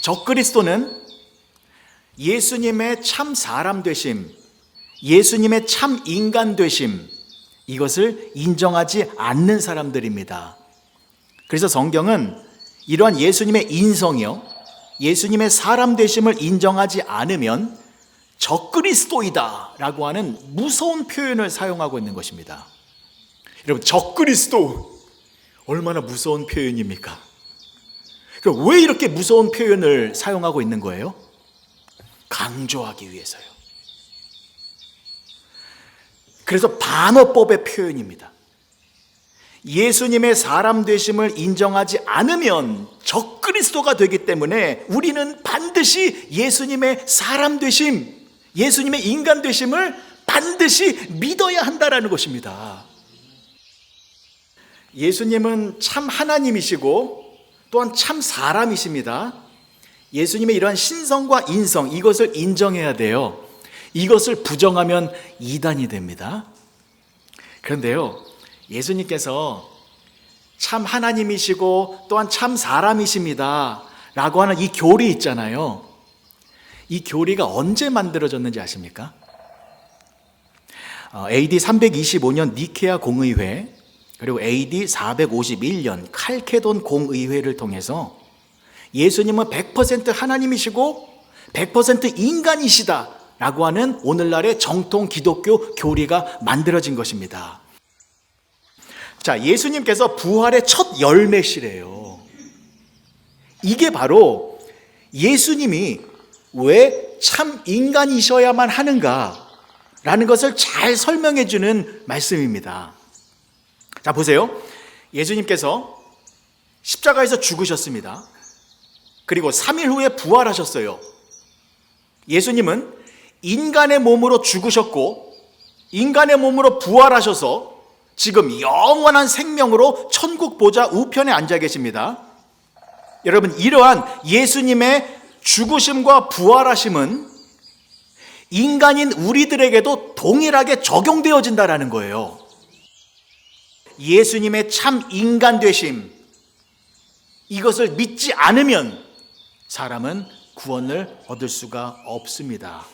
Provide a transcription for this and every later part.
적그리스도는 예수님의 참 사람 되심, 예수님의 참 인간 되심, 이것을 인정하지 않는 사람들입니다. 그래서 성경은 이러한 예수님의 인성이요, 예수님의 사람 되심을 인정하지 않으면 적그리스도이다 라고 하는 무서운 표현을 사용하고 있는 것입니다. 여러분, 적그리스도 얼마나 무서운 표현입니까? 그왜 이렇게 무서운 표현을 사용하고 있는 거예요? 강조하기 위해서요. 그래서 반어법의 표현입니다. 예수님의 사람 되심을 인정하지 않으면 적그리스도가 되기 때문에 우리는 반드시 예수님의 사람 되심, 예수님의 인간 되심을 반드시 믿어야 한다라는 것입니다. 예수님은 참 하나님이시고 또한 참 사람이십니다. 예수님의 이러한 신성과 인성 이것을 인정해야 돼요. 이것을 부정하면 이단이 됩니다. 그런데요. 예수님께서 참 하나님이시고 또한 참 사람이십니다. 라고 하는 이 교리 있잖아요. 이 교리가 언제 만들어졌는지 아십니까? 어, AD 325년 니케아 공의회 그리고 AD 451년 칼케돈 공의회를 통해서 예수님은 100% 하나님이시고 100% 인간이시다 라고 하는 오늘날의 정통 기독교 교리가 만들어진 것입니다. 자, 예수님께서 부활의 첫 열매시래요. 이게 바로 예수님이 왜 참 인간이셔야만 하는가 라는 것을 잘 설명해 주는 말씀입니다. 자, 보세요. 예수님께서 십자가에서 죽으셨습니다. 그리고 3일 후에 부활하셨어요. 예수님은 인간의 몸으로 죽으셨고, 인간의 몸으로 부활하셔서 지금 영원한 생명으로 천국 보좌 우편에 앉아 계십니다. 여러분, 이러한 예수님의 죽으심과 부활하심은 인간인 우리들에게도 동일하게 적용되어진다라는 거예요. 예수님의 참 인간 되심 이것을 믿지 않으면 사람은 구원을 얻을 수가 없습니다.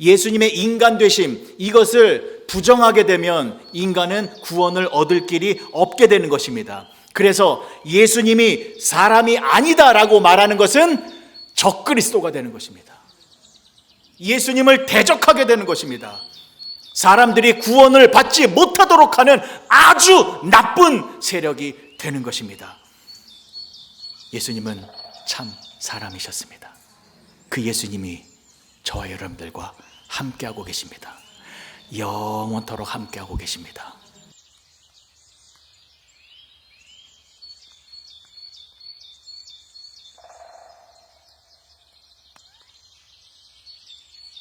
예수님의 인간 되심 이것을 부정하게 되면 인간은 구원을 얻을 길이 없게 되는 것입니다. 그래서 예수님이 사람이 아니다라고 말하는 것은 적그리스도가 되는 것입니다. 예수님을 대적하게 되는 것입니다. 사람들이 구원을 받지 못하도록 하는 아주 나쁜 세력이 되는 것입니다. 예수님은 참 사람이셨습니다. 그 예수님이 저와 여러분들과 함께하고 계십니다. 영원토록 함께하고 계십니다.